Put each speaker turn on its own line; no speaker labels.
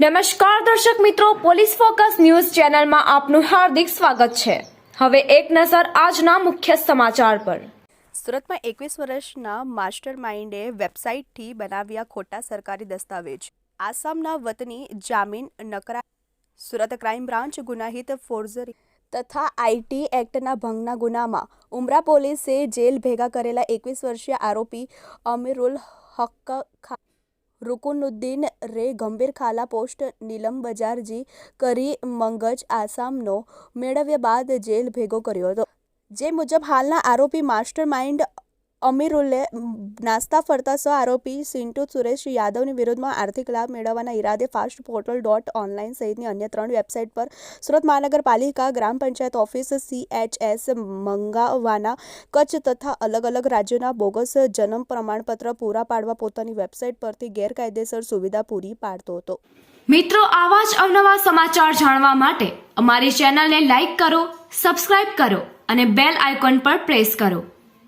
નમસ્કાર દર્શક મિત્રો, પોલીસ ફોકસ ન્યૂઝ ચેનલમાં આપનું હાર્દિક સ્વાગત છે. હવે એક નજર આજના મુખ્ય સમાચાર પર.
સુરતમાં એકવીસ વર્ષના માસ્ટર માઇન્ડે વેબસાઇટથી બનાવ્યા ખોટા સરકારી દસ્તાવેજ. આસામના વતની જામીન નકરા સુરત ક્રાઇમ બ્રાન્ચ ગુનાહિત ફોર્જરી તથા આઈટી એક્ટના ભંગના ગુનામાં ઉમરા પોલીસે જેલ ભેગા કરેલા એકવીસ વર્ષીય આરોપી અમીરુલ હક્ક ખા રુકુનુદ્દીન રે ગંભીર ખાલા પોસ્ટ નીલમ બજારજી કરી મંગજ આસામનો મેળવ્યા બાદ જેલ ભેગો કર્યો હતો. જે મુજબ હાલના આરોપી માસ્ટર માઇન્ડ અમીરુલે નાસ્તા ફરતા સો આરોપી સિન્ટુ સુરેશ યાદવની વિરુદ્ધમાં આર્થિક લાભ મેળવવાના ઈરાદે ફાસ્ટ પોર્ટલ ડોટ ઓનલાઈન સહિતની અન્ય ત્રણ વેબસાઇટ પર સુરત મહાનગરપાલિકા ગ્રામ પંચાયત ઓફિસ સીએચએસ મંગાવવાના કચ્છ તથા અલગ અલગ રાજ્યોના બોગસ જન્મ પ્રમાણપત્ર પૂરા પાડવા પોતાની વેબસાઇટ પરથી ગેરકાયદેસર સુવિધા પૂરી પાડતો હતો.
મિત્રો, આવા જ અવનવા સમાચાર જાણવા માટે અમારી ચેનલને લાઇક કરો, સબસ્ક્રાઇબ કરો અને બેલ આઇકોન પર પ્રેસ કરો.